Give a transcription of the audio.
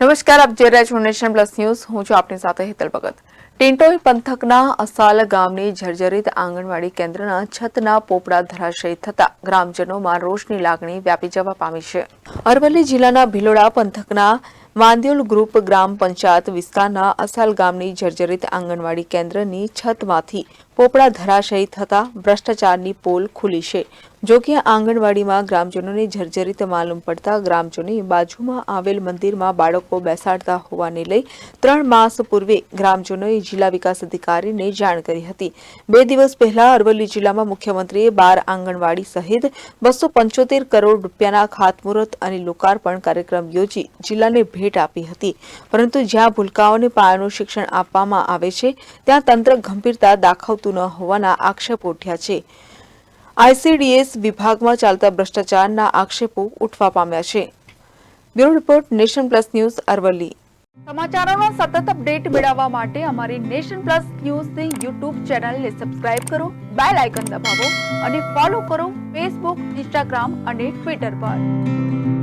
નમસ્કાર, આપ જોઈ રહ્યા છો નેશન પ્લસ ન્યૂઝ. હું છું આપની સાથે હેતલ ભગત. ટિન્ટોઈ પંથકના અસાલ ગામની જર્જરિત આંગણવાડી કેન્દ્રના છતના પોપડા ધરાશયી થતા ગ્રામજનોમાં રોષની લાગણી વ્યાપી જવા પામી છે. અરવલ્લી જિલ્લાના ભિલોડા પંથકના માંદ્યોલ ગ્રુપ ગ્રામ પંચાયત વિસ્તારના અસાલ ગામની જર્જરિત આંગણવાડી કેન્દ્રની છતમાંથી પોપડા ધરાશયી થતા ભ્રષ્ટાચારની પોલ ખુલી છે. જો કે આંગણવાડીમાં ગ્રામજનોને જર્જરિત માલુમ પડતા ગ્રામજનોએ બાજુમાં આવેલ મંદિરમાં બાળકો બેસાડતા હોવાને લઈ ત્રણ માસ પૂર્વે ગ્રામજનોએ જિલ્લા વિકાસ અધિકારીને જાણ કરી હતી. બે દિવસ પહેલા અરવલ્લી જિલ્લામાં મુખ્યમંત્રીએ બાર આંગણવાડી સહિત બસો પંચોતેર કરોડ રૂપિયાના ખાતમુહૂર્ત અને લોકાર્પણ કાર્યક્રમ યોજી જિલ્લાને ભેટ આપી હતી. પરંતુ જ્યાં ભૂલકાઓને પાયાનું શિક્ષણ આપવામાં આવે છે, ત્યાં તંત્ર ગંભીરતા દાખવતું ન હોવાના આક્ષેપો ઉઠ્યા છે. આઈસીડીએસ વિભાગમાં ચાલતા ભ્રષ્ટાચારના આક્ષેપો ઉઠવા પામ્યા છે. Bureau report, Nation Plus News, Aravalli. સમાચારોનો સતત અપડેટ મેળવવા માટે અમારી નેશન પ્લસ ન્યૂઝની યુટ્યુબ ચેનલને સબસ્ક્રાઇબ કરો, બેલ આઇકન દબાવો અને ફોલો કરો ફેસબુક, ઇન્સ્ટાગ્રામ અને ટ્વિટર પર.